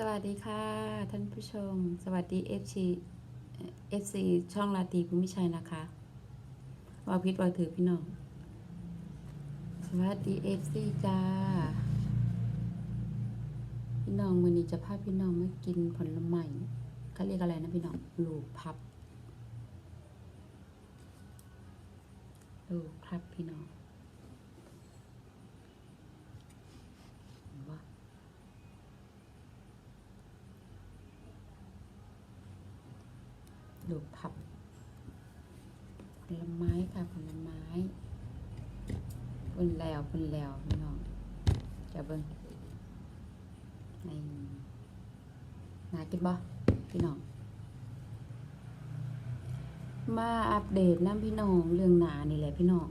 สวัสดีค่ะ ท่านผู้ชม สวัสดี FC FC ช่องลาตีคุณมิชัยนะคะวาพิษวาถือพี่น้อง สวัสดี FC จ้า พี่น้องวันนี้จะพาพี่น้องมากินผลไม้เขาเรียกอะไรนะพี่น้อง ลูกพับ ลูกพับพี่น้องเห็นปะ ดูผับผลไม้ค่ะผลไม้ปุ่นแล้วปุ่นแล้วพี่น้องจะเบิ้งนี่นากินบ่พี่น้องมาอัปเดตน้ำพี่น้องเรื่องหนานี่แหละพี่น้อง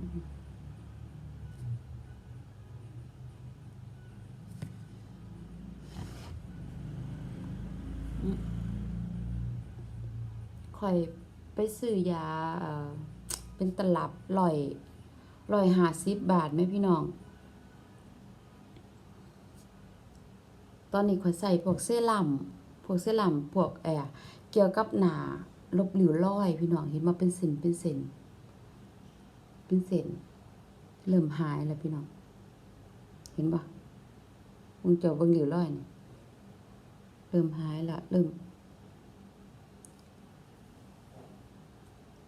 ข่อยไปซื้อยาเอเป็นตลับลอยลอยหาสิบบาทไหมพี่น้อง ตอนนี้ข่อยใส่พวกเซรั่มพวกเซรั่มพวกแอร์เกี่ยวกับหนาลบหลิวรอยพี่น้องเห็นมาเป็นเส้นเป็นเส้นเป็นเส้นเริ่มหายแล้วพี่น้อง เห็นปะมึงเจาเบิ่งหลิวรอยนี่เริ่มหายละเริ่ม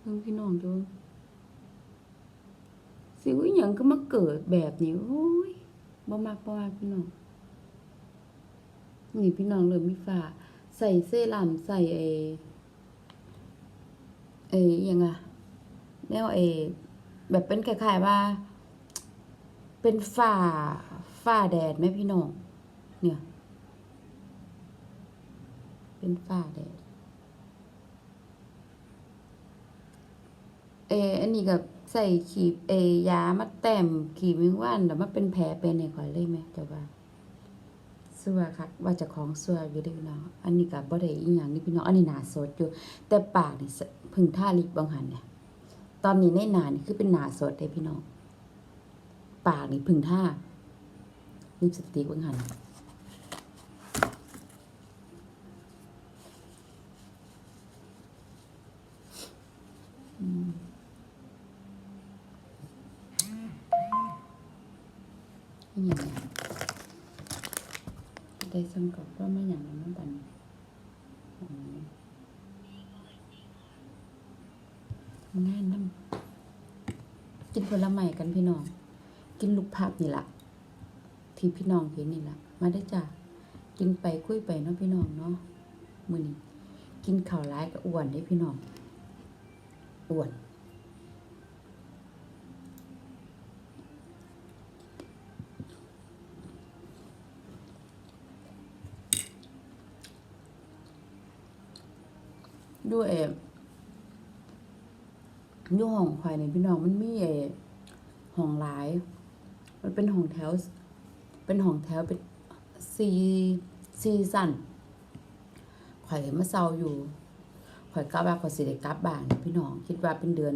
เพิ่งพี่น้องดูสิวอหยังก็มาเกิดแบบนี้โอ้ยบ่มักบ่มักพี่น้องนี่พี่น้องเริ่มมีฝ้าใส่เซรั่มใส่เอเอยังอะแนวเอแบบเป็นคล้ายๆว่า เป็นฝ้าฝ้าแดดไหมพี่น้องเนี่ย เป็นฝ้าแดด เอออันนี้ก็ใส่ขีบเอยามาแต้มขีบมิงว่านแล้วมาเป็นแผลเป็นให้ข่อเลยไหมเจ้าว่าสัวคักว่าจะของสัวอยู่ด้อเนาะอันนี้ก็บ่ได้อีหยังนี่พี่น้องอันนี้หนาสดอยู่ แต่ปากนี่พึ่งท่าลิปบางหันเนี่ยตอนนี้ในหนานี่คือเป็นหนาสดเด้พี่น้องปากนี่พึ่งท่าลิปสติกบางหันอ หย่างเนี้ยได้ซ้ำกับว่าไม่อย่างนั้นมันปันอืมทำงานน้ำกินผลไม้กันพี่น้อง กินลูกภาพนี่แหละที่พี่น้องเห็นนี่แหละมาได้จ้ะกินไปคุยไปเนาะพี่น้องเนาะมือนี้กินข้าวร้ายก็อ้วนได้พี่น้องอ้วน ยเออยู่ห้องข่อยนี่พี่น้องมันมีเอห้องหลาย มันเป็นห้องแถว เป็นห้องแถวเป็นซีซีสันข่อยมาเซาอยู่ข่อยกลับว่าข่อยสิได้กลับบ้านพี่น้อง คิดว่าเป็นเดือน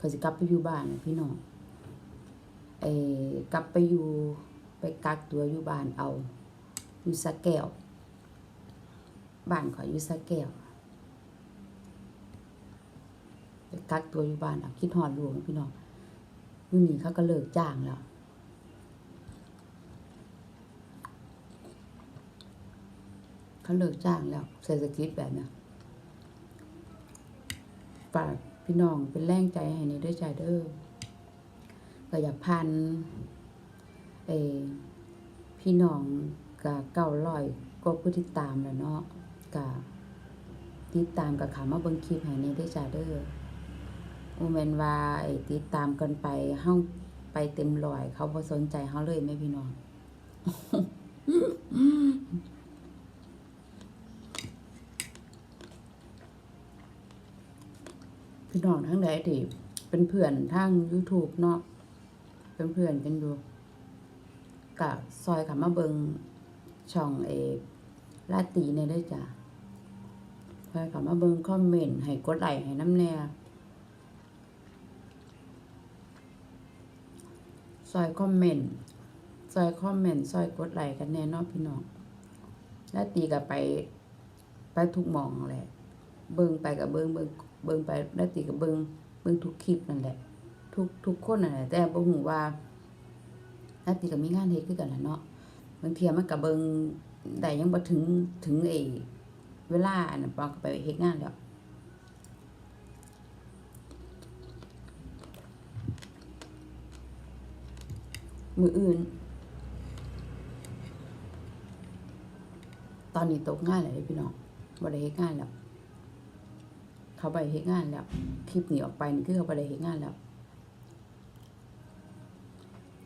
ข่อยสิกลับไปอยู่บ้านพี่น้องเออกลับไปอยู่ไปกักตัวอยู่บ้านเอาอยู่สะแก้วบ้านข่อยอยู่สะแก้ว ไป กักตัวอยู่บ้านอะคิดหอดลวงพี่น้องอยู่นี่เขาก็เลิกจ้างแล้วเขาเลิกจ้างแล้วเศรษฐกิจแบบนี้ฝากพี่น้องเป็นแรงใจให้ในด้วยใจเด้อก็อยากพันเอพี่น้องกับเก้าร้อยก็ผู้ติดตามแล้วเนาะกับติดตามกับขามาเบิ่งคลิปให้ในด้วยใจเด้อ โมเมนว่าไอ้ติดตามกันไปเฮาไปเต็มร้อย เขาบ่สนใจเฮาเลยแม่พี่น้องพี่น้องทั้งหลายที่เป็นเพื่อนทาง YouTube เนาะเป็นเพื่อนกันอยู่กะซอยกับมาเบิงช่องเอลาตีเนี่ยด้วยจ้ะซอยกับมาเบิงคอมเมนต์ให้กดไลค์ให้น้ำแน่ ซอยคอมเมนต์ซอยคอมเมนต์ซอยกดไลค์กันแน่นอนพี่น้องแล้วตีกับไปไปทุกมองแหละ เบิ่งไปกับเบิ่งเบิ่งเบิ่งไปแล้วตีกับเบิ่งเบิ่งทุกคลิปนั่นแหละ ทุกทุกคนนั่นแหละแต่บ่ฮู้ว่าแล้วตีก็มีงานเฮ็ดคือกันละเนาะบางเทียมันก็เบิ่งได้ยังบ่ถึงถึงไอ้เวลาอันนั้นปองก็ไปเฮ็ดงานแล้ว มืออื่น ตอนนี้ตกงานแล้วพี่น้องบ่ได้เฮ็ดงานแล้ว เขาไปเฮ็ดงานแล้ว คลิปนี้ออกไปนี่คือเขาไปได้เฮ็ดงานแล้ว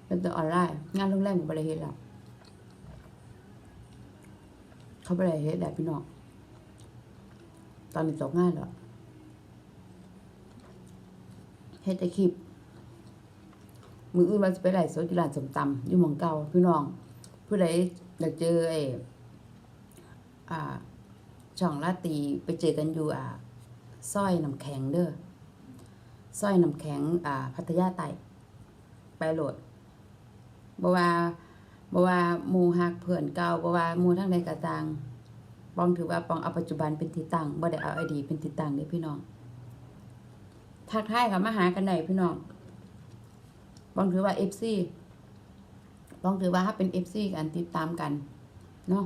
เป็นตัวออนไลน์งานโรงแรมก็บ่ได้เฮ็ดแล้วเขาไปได้เฮ็ดแล้วพี่น้องตอนนี้ตกงานแล้วเฮ็ดแต่คลิป มืออื่นมันจะไปไหลฟ์สดที่านสมตำอยู่หมองเก่าพี่น้องผู้ใดอยากเจอไอ้อ่าช่องลาตรีไปเจอกันอยู่อ่าสร้อยน้ำแข็งเด้อสร้อยน้ำแข็งอ่าพัทยาใต้ไปโหลดบ่ว่าบ่ว่าหมู่ฮักเพื่อนเก่าบ่ว่าหมู่ทั้งใดก็ต่างปองถือว่าปองเอาปัจจุบันเป็นที่ตั้งบ่ได้เอาอดีตเป็นที่ตั้งเด้พี่น้องทักทายค่ะมาหากันได้พี่น้อง บางถือว่า FC บางถือว่าถ้าเป็น FC กันติดตามกันเนาะ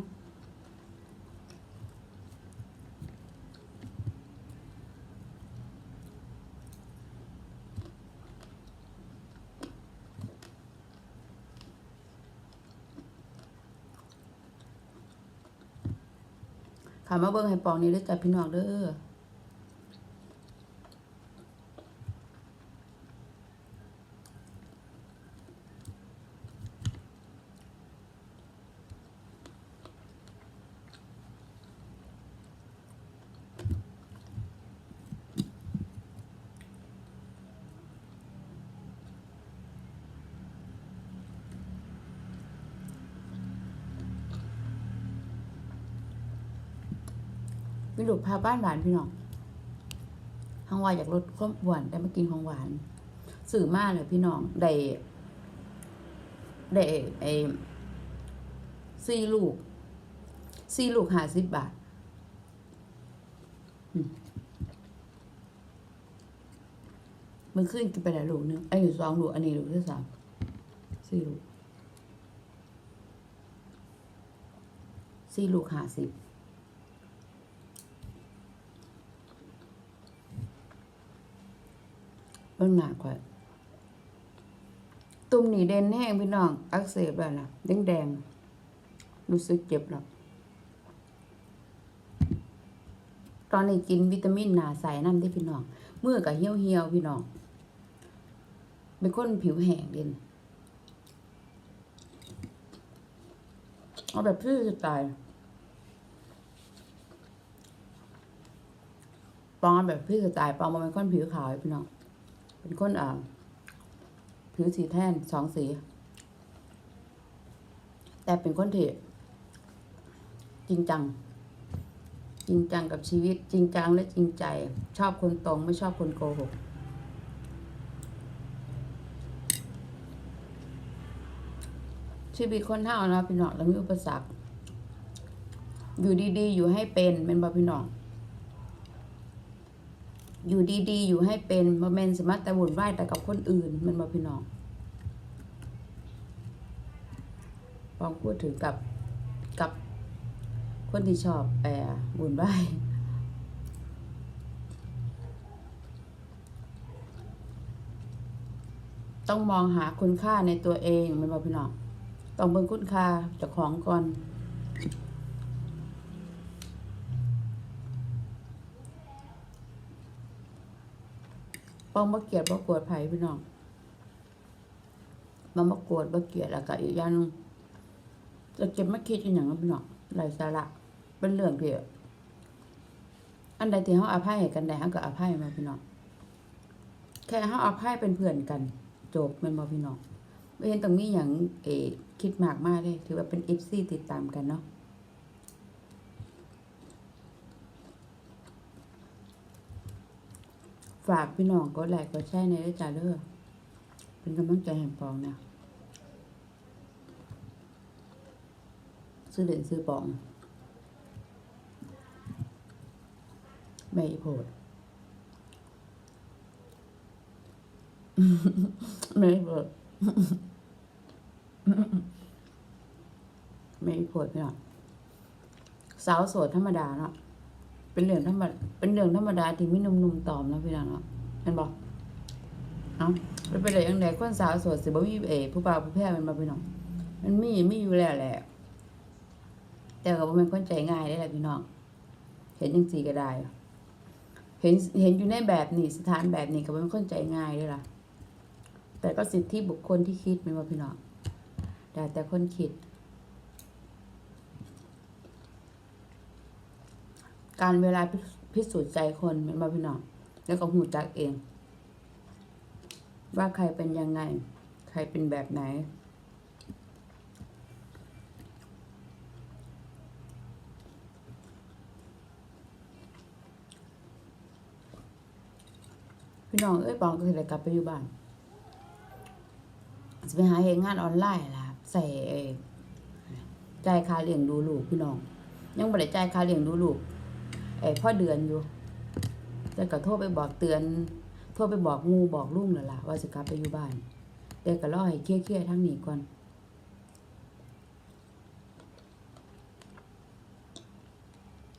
ขามาเบิ่งให้ปองนี่เด้อจ้ะพี่น้องเด้อ มีลูกพาบ้านหวานพี่น้องห้องว่าอยากลดความหวานแต่มากินของหวานสื่อมากเลยพี่น้องได้ได้ไอ้สี่ลูกสี่ลูกห้าสิบบาทมันขึ้นกินไปหลายลูกนึงอันนี้สองลูกอันนี้ลูกที่สามสี่ลูกสี่ลูกห้าสิบ บิ่งหน้าข่อยตุ่มนี่เด่นแห้งพี่น้อง อักเสบแล้วนะแดงแดงๆรู้สึกเจ็บแล้วตอนนี้กินวิตามินหนาใส่น้ำที่พี่น้องเมื่อกับเหี่ยวเหี่ยวพี่น้องเป็นคนผิวแห้งเด่นเอาแบบพี่สไตล์ปองแบบพี่สไตล์ปองมาเป็นคนผิวขาวพี่น้อง เป็นคนอ่าผิวสีแท่นสองสี แต่เป็นคนที่จริงจัง จริงจังกับชีวิต จริงจังและจริงใจ ชอบคนตรงไม่ชอบคนโกหกชีวิตคนเท่านะพี่น้องแล้วมีอุปสรรค อยู่ดีๆ อยู่ให้เป็นเป็นบ่พี่น้อง อยู่ดีๆ อยู่ให้เป็นบ่แม่นสมัครแต่วุ่นวายแต่กับคนอื่นมันบ่พี่น้องลองพูดถึงกับกับคนที่ชอบแอบวุ่นวายต้องมองหาคุณค่าในตัวเองมันบ่พี่น้องต้องเบิ่งคุณค่าจ้าของก่อน ป้องบ่เกลียดบ่โกรธไผพี่น้องมันบ่โกรธบ่เกลียดแล้วก็อีกอย่างนึงจะเก็บมาคิดอีหยังนพี่น้องไร้สาระเป็นเรื่องที่อันใดที่เฮาอภัยให้กันได้เฮาก็อภัยมาพี่น้องแค่เฮาอภัยเป็นเพื่อนกันจบแม่นบ่พี่น้องบ่เห็นต้องมีหยังเอคิดมากมากเลย ถือว่าเป็น FC ติดตามกันเนาะ ฝากพี่น้องกดไลค์กดแชร์ในด้วยจ้าเด้อเป็นกำลังใจแห่งปองเนี่ยซื้อเหรียญซื้อปองไม่โพดไม่โพดไม่โพดเนี่ยสาวโสดธรรมดาเนาะ เป็นเรื่องธรรมดาเป็นเรื่องธรรมดาที่มีหนุ่มๆตอมนะพี่น้องเนาะเห็นบอกเอ้ามันเป็นอะไรยังไงคนสาวโสดสิบ่มีเอผู้บ่าวผู้แพ้มันมาพี่น้อง มันมีมีอยู่แล้วแหละ แต่ก็บ่เป็นคนใจง่ายได้แหละพี่น้อง เห็นจังสีก็ได้ เห็นเห็นอยู่ในแบบนี้สถานแบบนี้ก็บ่เป็นคนใจง่ายเด้ล่ะแต่ก็สิทธิบุคคลที่คิดแม่นว่าพี่น้องแต่แต่คนคิด การเวลาพิสูจน์ใจคนแม่นว่าพี่น้องแล้วก็หูจักเอง ว่าใครเป็นยังไง ใครเป็นแบบไหน พี่น้องเอ้ยปองก็เลยกลับไปอยู่บ้านจะไปหาเฮ็ดงานออนไลน์ล่ะใส่ไอ้จ่ายค่าเลี้ยงดูลูกพี่น้อง ยังบ่ได้จ่ายคาเลี้ยงดูลูก ไอ้พ่อเดือนอยู่แต่ก็โทรไปบอกเตือน โทรไปบอกงูบอกลุงแล้วล่ะว่าสิกลับไปอยู่บ้านแต่ก็รอให้เคลียร์ๆทั้งนี้ก่อน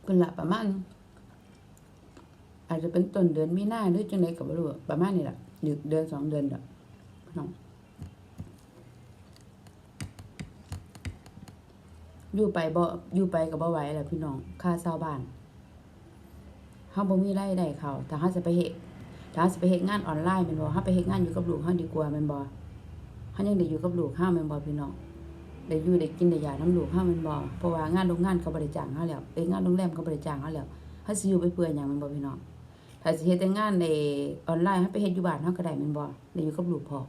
เป็นละประมาณอาจจะเป็นต้นเดือนมีนาหรือจังไดก็บ่รู้ประมาณนี้แหละหนึ่งเดือนสองเดือนดอกพี่น้องอยู่ไปบ่อยู่ไปก็บ่ไหวแล้วพี่น้องค่าเช่าบ้าน เฮาบ่มีรายได้เขาถ้าเฮาจะไปเฮ็ดถ้าเฮาสิไปเฮ็ดงานออนไลน์แม่นบ่เฮาไปเฮ็ดงานอยู่กับลูกเฮาดีกว่าแม่นบ่เฮายังได้อยู่กับลูกเฮาแม่นบ่พี่น้องได้อยู่ได้กินได้ยาน้ำลูกเฮาแม่นบ่เพราะว่างานโรงงานเขาบ่ได้จ้างเฮาแล้วเอ้ยงานโรงแรมเขาบ่ได้จ้างเฮาแล้วเฮาสิอยู่ไปเพื่อหยังแม่นบ่พี่น้องถ้าสิเฮ็ดแต่งานในออนไลน์เฮาไปเฮ็ดอยู่บ้านเฮาก็ได้แม่นบ่ได้อยู่กับลูกพอ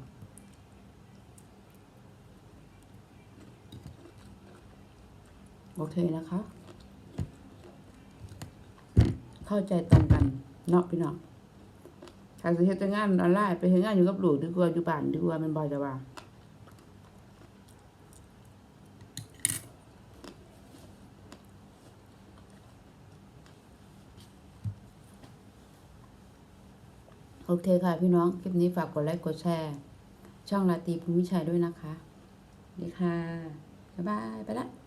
โอเคนะคะ เข้าใจตรงกันเนาะพี่น้องถ้าสิเฮ็ดแต่งานออนไลน์ไปเฮ็ดงานอยู่กับลูกดีกว่าอยู่บ้านดีกว่าม่นบ่จะว่าโอเคค่ะพี่น้อง คลิปนี้ฝากกดไลค์กดแชร์ ช่องลาตีภูมิชัยด้วยนะคะ ดีค่ะ บ๊ายบาย ไปละ